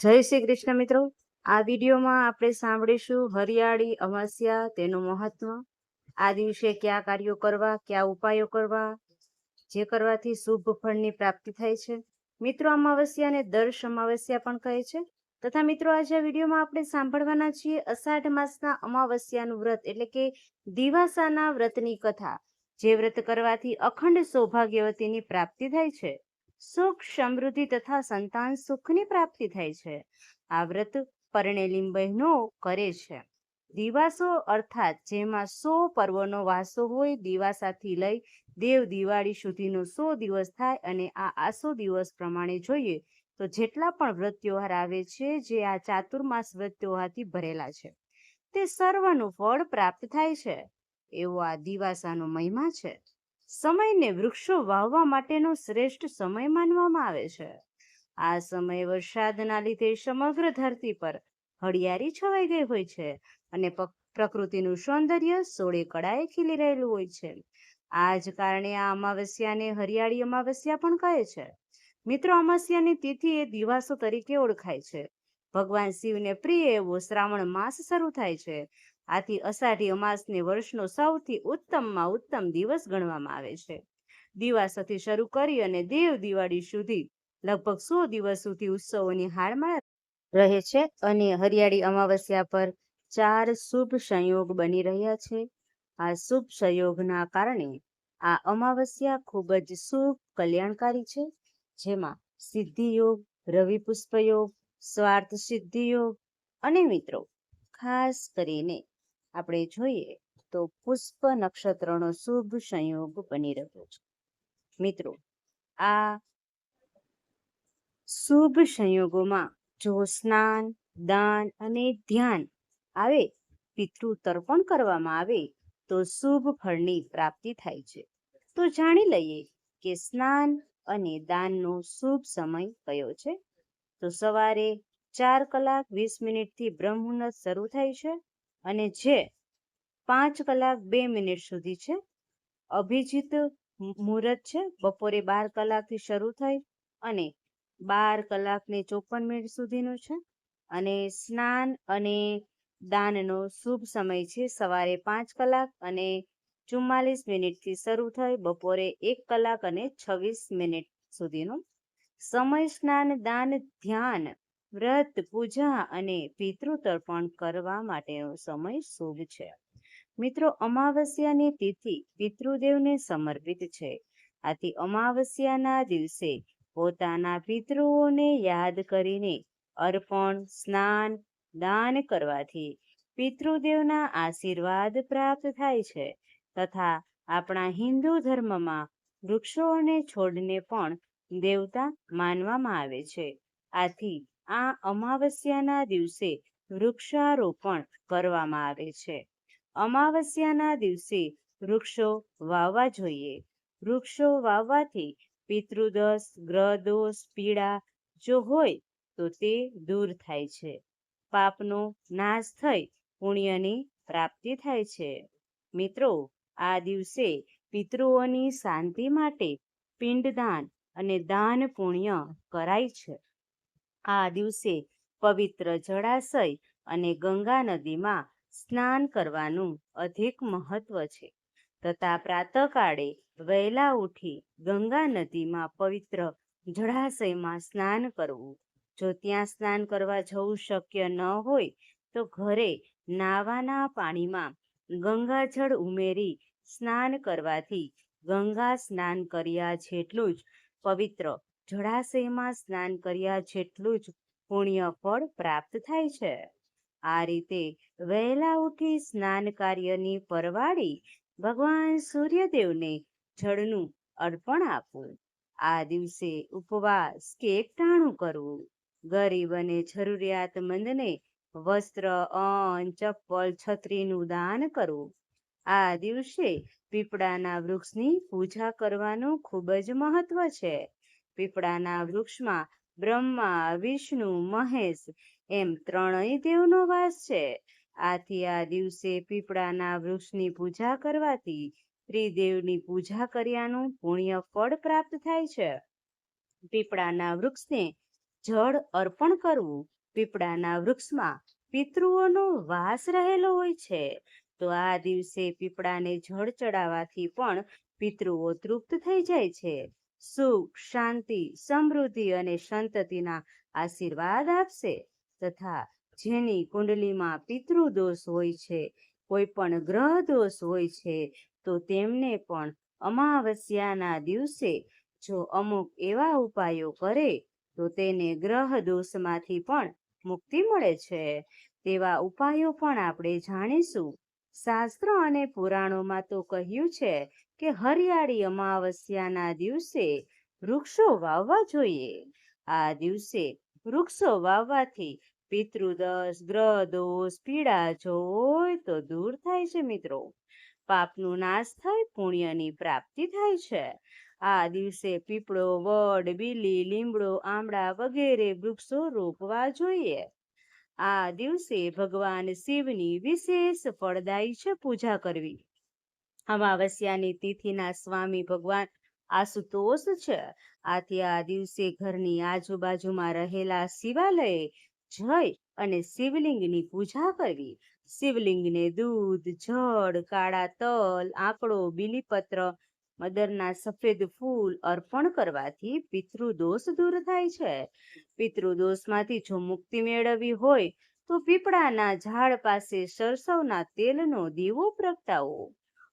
જય શ્રી કૃષ્ણ મિત્રો. આ વિડીયોમાં આપણે સાંભળીશું હરિયાળી, અમાસ્યા, તેનું મહત્વ, આ દિવસે કયા કાર્યો કરવા, કયા ઉપાયો કરવા, જે કરવાથી શુભ ફળની પ્રાપ્તિ થાય છે. મિત્રો અમાવસ્યાને દર્શ અમાવસ્યા પણ કહે છે. તથા મિત્રો, આજે વિડીયોમાં આપણે સાંભળવાના છીએ અષાઢ માસના અમાવસ્યાનું વ્રત, એટલે કે દિવાસાના વ્રતની કથા, જે વ્રત કરવાથી અખંડ સૌભાગ્યવતીની પ્રાપ્તિ થાય છે. સુખ, સમૃદ્ધિ તથા સંતાન સુખની પ્રાપ્તિ થાય છે. આ વ્રત પરણેલી બહેનો કરે છે. દિવાસો અર્થાત જેમાં સો પર્વનો વાસો હોય દિવાસાથી લઈ દેવ દિવાળી સુધીનો સો દિવસ થાય અને આ આસો દિવસ પ્રમાણે જોઈએ તો જેટલા પણ વ્રત તહેવાર આવે છે જે આ ચાતુર્માસ વ્રત તહેવારથી ભરેલા છે. તે સર્વનું ફળ પ્રાપ્ત થાય છે. એવો આ દિવાસાનો મહિમા છે. સમયને વૃક્ષો વાવવા માટેનો શ્રેષ્ઠ સમય માનવામાં આવે છે. આ સમય વરસાદના લીધે સમગ્ર ધરતી પર હળિયાળી છવાઈ ગઈ હોય છે અને પ્રકૃતિનું સૌંદર્ય સોળે કળાએ ખીલી રહેલું હોય છે. આ જ કારણે આ અમાવસ્યાને હરિયાળી અમાવસ્યા પણ કહે છે. મિત્રો, અમાવસ્યાની તિથિ એ દિવાસો તરીકે ઓળખાય છે. ભગવાન શિવને પ્રિય એવો શ્રાવણ માસ શરૂ થાય છે. આથી અષાઢી અમાસને વર્ષનો સૌથી ઉત્તમમાં ઉત્તમ દિવસ ગણવામાં આવે છે. દિવાસથી શરૂ કરી અને દેવ દિવાળી સુધી લગભગ સો દિવસ સુધી ઉત્સવોની હારમાં રહે છે અને હરિયાળી અમાવસ્યા પર ચાર શુભ સંયોગ બની રહ્યા છે. આ શુભ સંયોગના કારણે આ અમાવસ્યા ખૂબ જ શુભ કલ્યાણકારી છે. જેમાં સિદ્ધિ યોગ, રવિ પુષ્પ યોગ, સ્વાર્થ સિદ્ધિ યોગ અને મિત્રો, ખાસ કરીને આપણે જોઈએ તો પુષ્પ નક્ષત્રનો શુભ સંયોગ બની રહ્યો છે. મિત્રો, આ શુભ સંયોગોમાં જો સ્નાન, દાન અને ધ્યાન આવે, પિતૃ તર્પણ કરવામાં આવે, તો શુભ ફળની પ્રાપ્તિ થાય છે. તો જાણી લઈએ કે સ્નાન અને દાનનો શુભ સમય કયો છે? તો સવારે ચાર કલાક વીસ મિનિટથી બ્રહ્મ શરૂ થાય છે અને જે પાંચ કલાક બે મિનિટ સુધી છે. અભિજીત મુહૂર્ત છે. બપોરે બાર કલાકથી શરૂ થઈ અને બાર કલાકને ચોપન મિનિટ સુધીનું છે. અને સ્નાન અને દાનનો શુભ સમય છે. સવારે પાંચ કલાક અને ચુમ્માલીસ મિનિટથી શરૂ થઈ બપોરે એક કલાક અને છવ્વીસ મિનિટ સુધીનો. સમય, સ્નાન, દાન, ધ્યાન વ્રત, પૂજા અને પિતૃ તર્પણ કરવા માટેનો સમય શુભ છે. મિત્રો, અમાવસ્યાની તિથિ પિતૃદેવને સમર્પિત છે. આથી અમાવસ્યાના દિવસે પોતાના પિતૃઓને યાદ કરીને અર્પણ, સ્નાન, દાન કરવાથી પિતૃદેવના આશીર્વાદ પ્રાપ્ત થાય છે તથા આપણા હિન્દુ ધર્મમાં વૃક્ષો અને છોડને પણ દેવતા માનવામાં આવે છે. આથી આ અમાવસ્યાના દિવસે વૃક્ષારોપણ કરવામાં આવે છે. અમાવસ્યાના દિવસે વૃક્ષો વાવવા જોઈએ. વૃક્ષો વાવવાથી પિતૃદોષ, ગ્રહદોષ, પીડા જો હોય તો તે દૂર થાય છે. પાપનો નાશ થઈ પુણ્યની પ્રાપ્તિ થાય છે. મિત્રો, આ દિવસે પિતૃઓની શાંતિ માટે પિંડદાન અને દાન પુણ્ય કરાય છે. આ દિવસે પવિત્ર જળાશય અને ગંગા નદીમાં સ્નાન કરવાનું અધિક મહત્વ છે. તથા પ્રાતઃકાળે વહેલા ઉઠી ગંગા નદીમાં પવિત્ર જળાશયમાં સ્નાન કરવું. જો ત્યાં સ્નાન કરવા જવું શક્ય ન હોય, તો ઘરે નાવાના પાણીમાં ગંગાજળ ઉમેરી સ્નાન કરવાથી ગંગા સ્નાન કર્યા જેટલું જ પવિત્ર જળાશયમાં સ્નાન કર્યા જેટલું જ પુણ્ય ફળ પ્રાપ્ત થાય છે. આ રીતે વહેલા ઉઠી સ્નાન કાર્યની પરવાળી ભગવાન સૂર્યદેવને જળનું અર્પણ આપવું. આ દિવસે ઉપવાસ કે એકટાણું કરવું. ગરીબ અને જરૂરિયાતમંદને વસ્ત્ર, અન્ન, ચપ્પલ, છત્રીનું દાન કરવું. આ દિવસે પીપળાના વૃક્ષની પૂજા કરવાનું ખૂબ જ મહત્વ છે. પીપળાના વૃક્ષમાં બ્રહ્મા, વિષ્ણુ, મહેશ એમ ત્રણેય દેવનો વાસ છે. આથી આ દિવસે પીપળાના વૃક્ષની પૂજા કરવાથી ત્રિદેવની પૂજા કર્યાનું પુણ્ય ફળ પ્રાપ્ત થાય છે. પીપળાના વૃક્ષને જળ અર્પણ કરવું પીપળાના વૃક્ષમાં પિતૃઓનો વાસ રહેલો હોય છે. તો આ દિવસે પીપળાને જળ ચડાવવાથી પણ પિતૃઓ તૃપ્ત થઈ જાય છે. સુખ, શાંતિ, સમૃદ્ધિ અને સંતતિના આશીર્વાદ આપશે. તથા જેની કુંડલીમાં પિતૃ દોષ હોય છે કોઈ પણ ગ્રહ દોષ હોય છે, તો તેમને પણ અમાવસ્યાના દિવસે જો અમુક એવા ઉપાયો કરે, તો તેને ગ્રહ દોષમાંથી પણ મુક્તિ મળે છે. તેવા ઉપાયો પણ આપણે જાણીશું. શાસ્ત્ર અને પુરાણોમાં તો કહ્યું છે કે હરિયાળી અમાવસ્યાના દિવસે વૃક્ષો વાવવા જોઈએ. આ દિવસે વૃક્ષો વાવવાથી પિતૃદોષ ગ્રહ દોષ પીડા, જોય તો દૂર થાય છે મિત્રો. પાપનો નાશ થાય, પુણ્યની પ્રાપ્તિ થાય છે. આ દિવસે પીપળો, વડ, બીલી, લીમડો, આમળા વગેરે વૃક્ષો રોપવા જોઈએ. આ દિવસે ભગવાન શિવની વિશેષ ફળદાયી છે પૂજા કરવી. અમાવસ્યાની તિથિના સ્વામી ભગવાન આશુતોષ છે. આથી આ દિવસે ઘરની આજુબાજુમાં રહેલા શિવાલયે જઈ અને શિવલિંગની પૂજા કરવી. શિવલિંગને દૂધ, જળ, કાળા તલ, આંકડો, બિલીપત્ર, મદરના સફેદ ફૂલ અર્પણ કરવાથી પિતૃદોષ દૂર થાય છે. પિતૃદોષમાંથી જો મુક્તિ મેળવવી હોય તો પીપળાના ઝાડ પાસે સરસવના તેલનો દીવો પ્રગટાવો.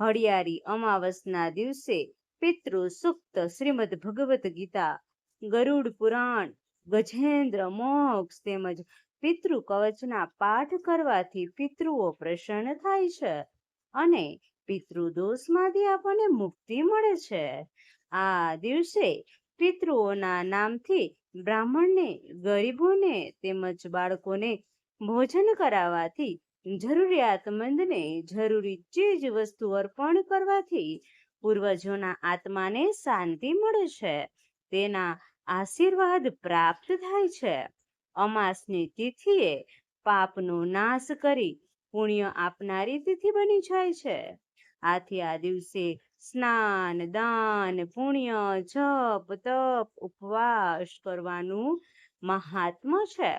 હળિયાળી અમાવસના દિવસે પિતૃ સુક્ત શ્રીમદ ભગવદ્ ગીતા, ગરુડ પુરાણ, ગજેન્દ્ર મોક્ષ તેમજ પિતૃ કવચના પાઠ કરવાથી પિતૃઓ પ્રસન્ન થાય છે અને પિતૃ દોષમાંથી આપણને મુક્તિ મળે છે. આ દિવસે પિતૃઓના નામથી બ્રાહ્મણને, ગરીબોને તેમજ બાળકોને ભોજન કરાવવાથી જરૂરિયાતમંદને જરૂરી ચીજ વસ્તુ અર્પણ કરવાથી પૂર્વજોના આત્માને શાંતિ મળે છે. તેના આશીર્વાદ પ્રાપ્ત થાય છે. અમાસની તિથિએ પાપનો નાશ કરી પુણ્ય આપનારી તિથિ બની જાય છે. આથી આ દિવસે સ્નાન, દાન, પુણ્ય, જપ, તપ, ઉપવાસ કરવાનું મહાત્મ છે.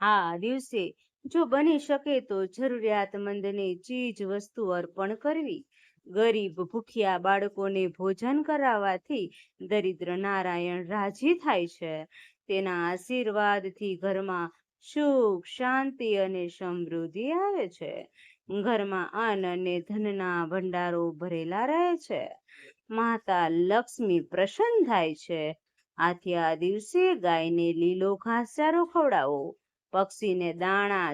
આ દિવસે જો બની શકે તો જરૂરિયાતમંદને ચીજ વસ્તુ અર્પણ કરવી. ગરીબ ભૂખ્યા બાળકોને ભોજન કરાવવાથી દરિદ્ર નારાયણ રાજી થાય છે. તેના આશીર્વાદથી ઘરમાં સુખ, શાંતિ અને સમૃદ્ધિ આવે છે. ઘરમાં અન્ન અને ધનના ભંડારો ભરેલા રહે છે. માતા લક્ષ્મી પ્રસન્ન થાય છે. આથી આ દિવસે ગાયને લીલો ઘાસચારો ખવડાવો. પક્ષીને દાણા,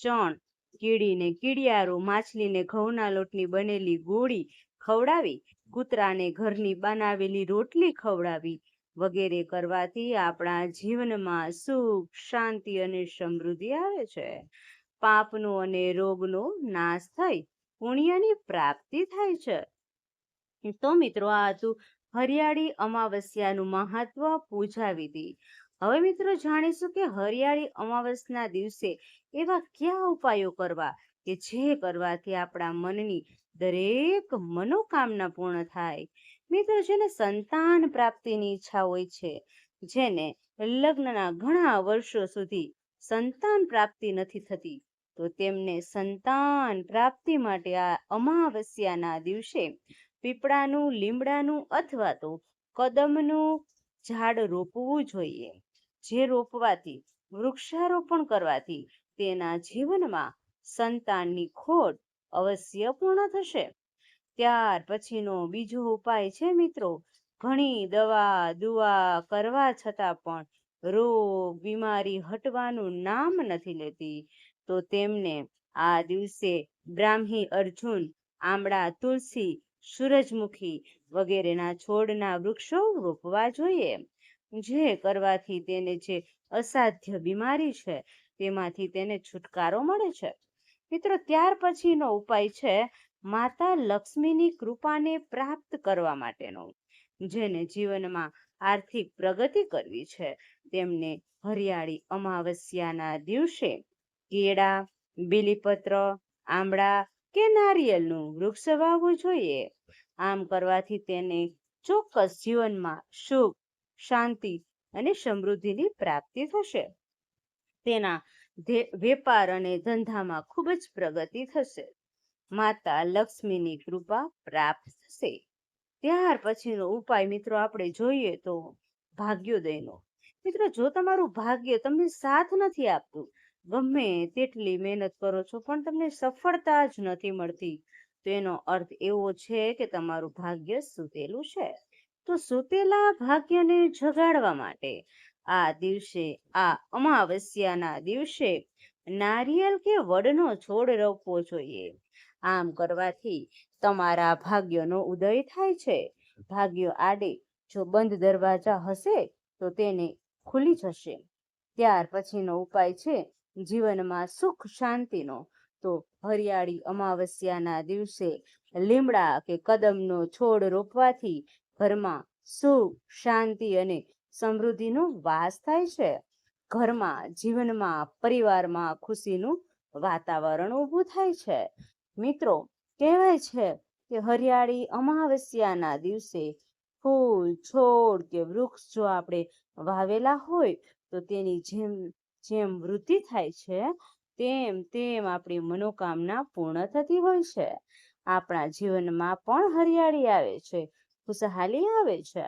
ચણ, કીડીને કીડિયારો, માછલીને ઘઉંના લોટની બનેલી ગોળી ખવડાવી, કૂતરાને ઘરની બનાવેલી રોટલી ખવડાવી વગેરે કરવાથી આપણા જીવનમાં સુખ, શાંતિ અને સમૃદ્ધિ આવે છે. પાપનો અને રોગનો નાશ થઈ પુણ્યની પ્રાપ્તિ થાય છે. તો મિત્રો આ હતું હરિયાળી અમાવસ્યાનું મહત્વ પૂજા વિધિ હવે મિત્રો જાણીશું કે હરિયાળી અમાવસના દિવસે એવા કયા ઉપાયો કરવા કે જે કરવાથી આપણા મનની દરેક મનોકામના પૂર્ણ થાય? મિત્રો, જેને સંતાન પ્રાપ્તિની ઈચ્છા હોય છે, જેને લગ્નના ઘણા વર્ષો સુધી સંતાન પ્રાપ્તિ નથી થતી, તો તેમને સંતાન પ્રાપ્તિ માટે આ અમાવસ્યાના દિવસે પીપળાનું, લીમડાનું અથવા તો કદમનું ઝાડ રોપવું જોઈએ. જે રોપવાથી, વૃક્ષારોપણ કરવાથી તેના જીવનમાં સંતાનની ખોટ અવશ્ય પૂર્ણ થશે. ત્યાર પછીનો બીજો ઉપાય છે મિત્રો, ઘણી દવા દુઆ કરવા છતાં પણ રોગ બીમારી હટવાનું નામ નથી લેતી. તો તેમને આ દિવસે બ્રાહ્મી અર્જુન, આમળા તુલસી, સૂરજમુખી વગેરેના છોડના વૃક્ષો રોપવા જોઈએ. જે કરવાથી તેને જે અસાધ્ય બીમારી છે, તેમાંથી તેને છુટકારો મળે છે. મિત્રો, ત્યાર પછીનો ઉપાય છે માતા લક્ષ્મીની કૃપાને પ્રાપ્ત કરવા માટેનો, જેને જીવનમાં આર્થિક પ્રગતિ કરવી છે. તેમને હરિયાળી અમાવસ્યાના દિવસે કેળા, બીલીપત્ર આંબળા કે નારિયેળનું વૃક્ષ વાવવું જોઈએ. આમ કરવાથી તેને ચોક્કસ જીવનમાં સુખ શાંતિ અને સમૃદ્ધિની પ્રાપ્તિ થશે. તેના વેપાર અને ધંધામાં ખૂબ જ પ્રગતિ થશે. માતા લક્ષ્મીની કૃપા પ્રાપ્ત થશે. ત્યાર પછીનો ઉપાય મિત્રો આપણે જોઈએ તો ભાગ્યોદયનો. મિત્રો, જો તમારું ભાગ્ય તમને સાથ નથી આપતું, ગમે તેટલી મહેનત કરો છો, પણ તમને સફળતા જ નથી મળતી, તો એનો અર્થ એવો છે કે તમારું ભાગ્ય સૂતેલું છે. તો સુતેલા ભાગ્યને જગાડવા માટે આ દિવસે, આ અમાવસ્યાના દિવસે નારિયેલ કે વડનો છોડ રોપવો જોઈએ. આમ કરવાથી તમારા ભાગ્યનો ઉદય થાય છે. ભાગ્ય આડે જો બંધ દરવાજા હશે, તો તેને ખુલી જશે. ત્યાર પછીનો ઉપાય છે જીવનમાં સુખ શાંતિનો. તો હરિયાળી અમાવસ્યાના દિવસે લીમડા કે કદમનો છોડ રોપવાથી ઘરમાં સુખ, શાંતિ અને સમૃદ્ધિનો વાસ થાય છે. ઘરમાં, જીવનમાં, પરિવારમાં ખુશીનું વાતાવરણ ઊભું થાય છે. મિત્રો, કહેવાય છે કે હરિયાળી અમાવસ્યાના દિવસે ફૂલ, છોડ કે વૃક્ષ જો આપણે વાવેલા હોય, તો તેની જેમ જેમ વૃદ્ધિ થાય છે, તેમ તેમ આપણી મનોકામના પૂર્ણ થતી હોય છે. આપણા જીવનમાં પણ હરિયાળી આવે છે. ખુશહાલી આવે છે?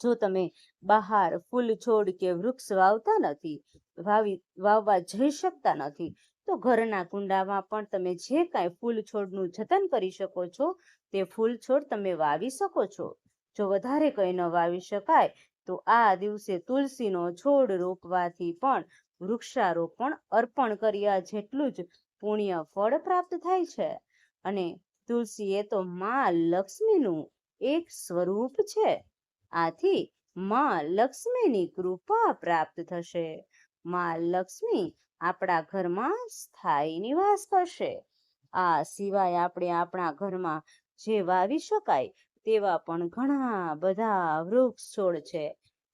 જો તમે બહાર ફૂલ છોડ કે વૃક્ષ વાવતા નથી, વાવી, વાવવા જઈ શકતા નથી, તો ઘરના કુંડામાં પણ તમે જે કાંઈ ફૂલ છોડનું જતન કરી શકો છો, તે ફૂલ છોડ તમે વાવી શકો છો. જો વધારે કંઈ ન વાવી શકાય, તો આ દિવસે તુલસીનો છોડ રોપવાથી પણ વૃક્ષારોપણ અર્પણ કર્યા જેટલું જ પુણ્ય ફળ પ્રાપ્ત થાય છે. અને તુલસી એ તો માં લક્ષ્મીનું એક સ્વરૂપ છે. આથી માં લક્ષ્મીની કૃપા પ્રાપ્ત થશે. માં લક્ષ્મી આપણા ઘરમાં સ્થાયી નિવાસ કરશે. આ સિવાય આપણે આપણા ઘરમાં જે વાવી શકાય તેવા પણ ઘણા બધા વૃક્ષ છોડ છે.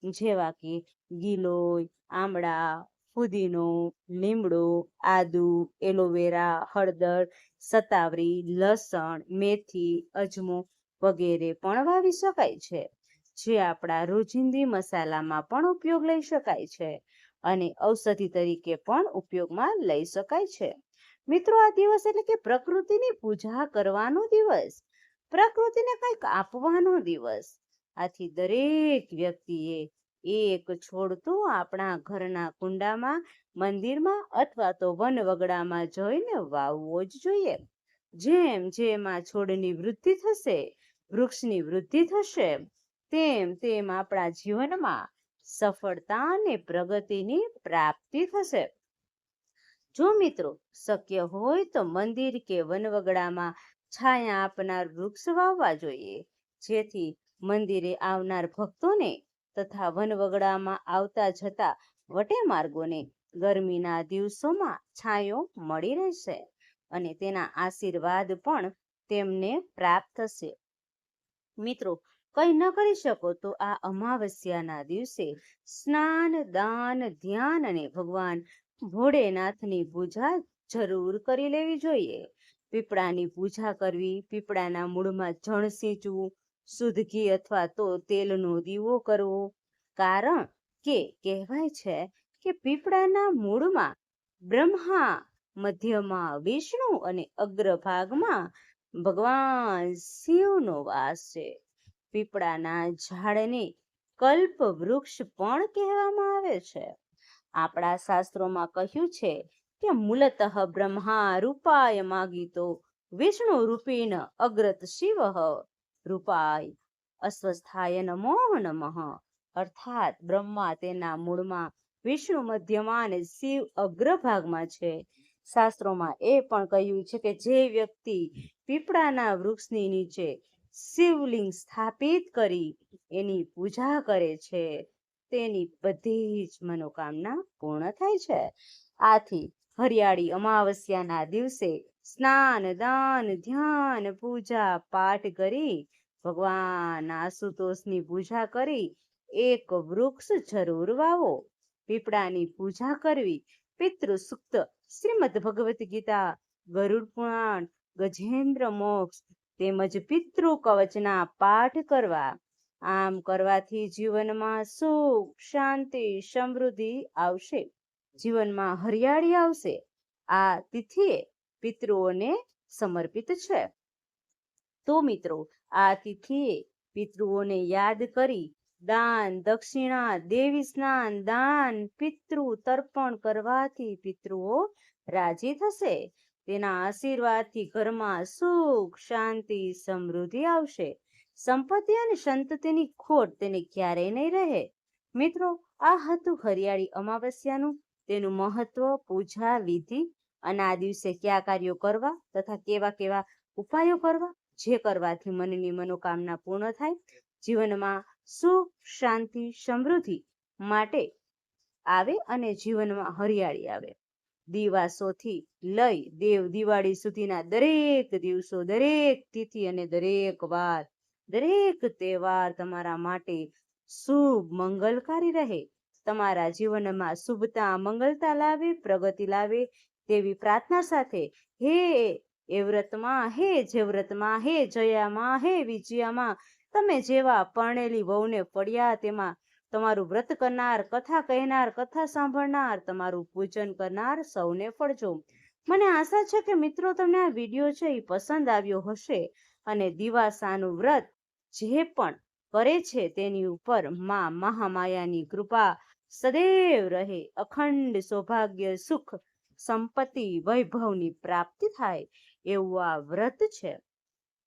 જેવા કે ગિલોય, આમળા, ફુદીનો, લીમડો, આદુ, એલોવેરા, હળદર સતાવરી લસણ, મેથી, અજમો વગેરે પણ વાવી શકાય છે, જે આપણા રોજિંદી મસાલામાં પણ ઉપયોગ લઈ શકાય છે અને ઔષધિ તરીકે પણ ઉપયોગમાં લઈ શકાય છે. મિત્રો, આ દિવસ એટલે કે પ્રકૃતિની પૂજા કરવાનો દિવસ, પ્રકૃતિને કંઈક આપવાનો દિવસ. આથી દરેક વ્યક્તિએ એક છોડ તો આપણા ઘરના કુંડામાં, મંદિરમાં અથવા તો વન વગડામાં જઈને વાવવો જ જોઈએ. જેમ જેમ આ છોડની વૃદ્ધિ થશે વૃક્ષની વૃદ્ધિ થશે, તેમ તેમ આપણા જીવનમાં સફળતા અને પ્રગતિની પ્રાપ્તિ થશે. જો મિત્રો શક્ય હોય તો મંદિર કે વનવગડામાં છાયા આપનાર વૃક્ષ વાવવા જોઈએ, જેથી મંદિરે આવનાર ભક્તોને તથા વનવગડામાં આવતા જતા વટે માર્ગોને ગરમીના દિવસોમાં છાંયો મળી રહેશે અને તેના આશીર્વાદ પણ તેમને પ્રાપ્ત થશે. મિત્રો, કંઈ ન કરી શકો તો આ અમાવસ્યાના દિવસે સ્નાન, દાન, ધ્યાન અને ભગવાન ભોળેનાથની પૂજા જરૂર કરી લેવી જોઈએ. પીપળાની પૂજા કરવી, પીપળાના મૂળમાં જળ સિંચવું, શુદ્ધ ઘી અથવા તો તેલનો દીવો કરવો. કારણ કે કહેવાય છે કે પીપળાના મૂળમાં બ્રહ્મા, મધ્યમાં વિષ્ણુ અને અગ્રભાગમાં ભગવાન શિવનો વાસ છે. પીપળાના ઝાડને કલ્પ વૃક્ષ પણ કહેવામાં આવે છે. આપણા શાસ્ત્રોમાં કહ્યું છે કે મૂલતઃ બ્રહ્મા રૂપાય માગીતો, વિષ્ણુ રૂપીન અગ્રત શિવ. રૂપાય અસ્વસ્થાય નમો નમઃ. અર્થાત બ્રહ્મા તેના મૂળમાં વિષ્ણુ મધ્યમાં અને શિવ અગ્રભાગમાં છે. શાસ્ત્રોમાં એ પણ કહ્યું છે કે જે વ્યક્તિ પીપળાના વૃક્ષની નીચે શિવલિંગ સ્થાપિત કરી એની પૂજા કરે છે, તેની બધી જ મનોકામના પૂર્ણ થાય છે. આથી હરિયાળી અમાવસ્યાના દિવસે સ્નાન, દાન, ધ્યાન, પૂજા, પાઠ કરી ભગવાન આશુતોષની પૂજા કરી એક વૃક્ષ જરૂર વાવો. પીપળાની પૂજા કરવી પિતૃ સુક્ત શ્રીમદ ભગવત ગીતા, ગરુડ પુરાણ, ગજેન્દ્ર મોક્ષ તેમજ પિતૃ કવચના પાઠ કરવા. આમ કરવાથી જીવનમાં સુખ, શાંતિ, સમૃદ્ધિ આવશે. જીવનમાં હરિયાળી આવશે. આ તિથિએ પિતૃઓને સમર્પિત છે. તો મિત્રો, આ તિથિએ પિતૃઓને યાદ કરી દાન દક્ષિણા, દેવી સ્નાન, દાન, પિતૃ તર્પણ કરવાથી પિતૃઓ રાજી થશે. તેના આશીર્વાદથી ઘરમાં સુખ, શાંતિ, સમૃદ્ધિ આવશે. સંપત્તિ અને સંતતિની ખોટ તેને ક્યારેય નહીં રહે. મિત્રો, આ હતું હરિયાળી અમાવસ્યાનું. તેનું મહત્વ, પૂજા, વિધિ અને આ દિવસે કયા કાર્યો કરવા તથા કેવા કેવા ઉપાયો કરવા જે કરવાથી મનની મનોકામના પૂર્ણ થાય. જીવનમાં સુખ, શાંતિ, સમૃદ્ધિ માટે આવે અને જીવનમાં હરિયાળી આવે. દિવાસોથી લઈ દેવ દિવાળી સુધીના દરેક દિવસો, દરેક તિથિ અને દરેક વાર, દરેક તહેવાર તમારા માટે શુભ, મંગલકારી રહે. તમારા જીવનમાં શુભતા, મંગલતા લાવે, પ્રગતિ લાવે તેવી પ્રાર્થના સાથે હે, એ વ્રતમાં હે, જે વ્રતમાં હે, જયામાં હે, વિજયામાં તમે જેવા પરણેલી વહુને પડ્યા તેમાં તમારું વ્રત કરનાર, કથા કહેનાર, કથા સાંભળનાર, તમારું પૂજન કરનાર સૌને ફળજો. મને આશા છે કે મિત્રો તમને આ વીડિયો છે એ પસંદ આવ્યો હશે અને દિવાસાનું વ્રત જે પણ કરે છે તેની ઉપરમાં મહામાયાની કૃપા સદૈવ રહે. અખંડ સૌભાગ્ય, સુખ, સંપત્તિ, વૈભવની પ્રાપ્તિ થાય એવું આ વ્રત છે.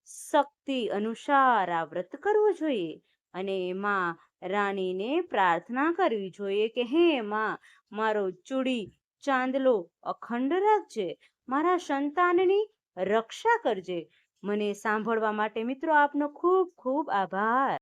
શક્તિ અનુસાર આ વ્રત કરવું જોઈએ અને એમાં રાણીને પ્રાર્થના કરવી જોઈએ કે, હે માં, મારો ચૂડી ચાંદલો અખંડ રાખજે, મારા સંતાનની રક્ષા કરજે. મને સાંભળવા માટે મિત્રો આપનો ખૂબ ખૂબ આભાર.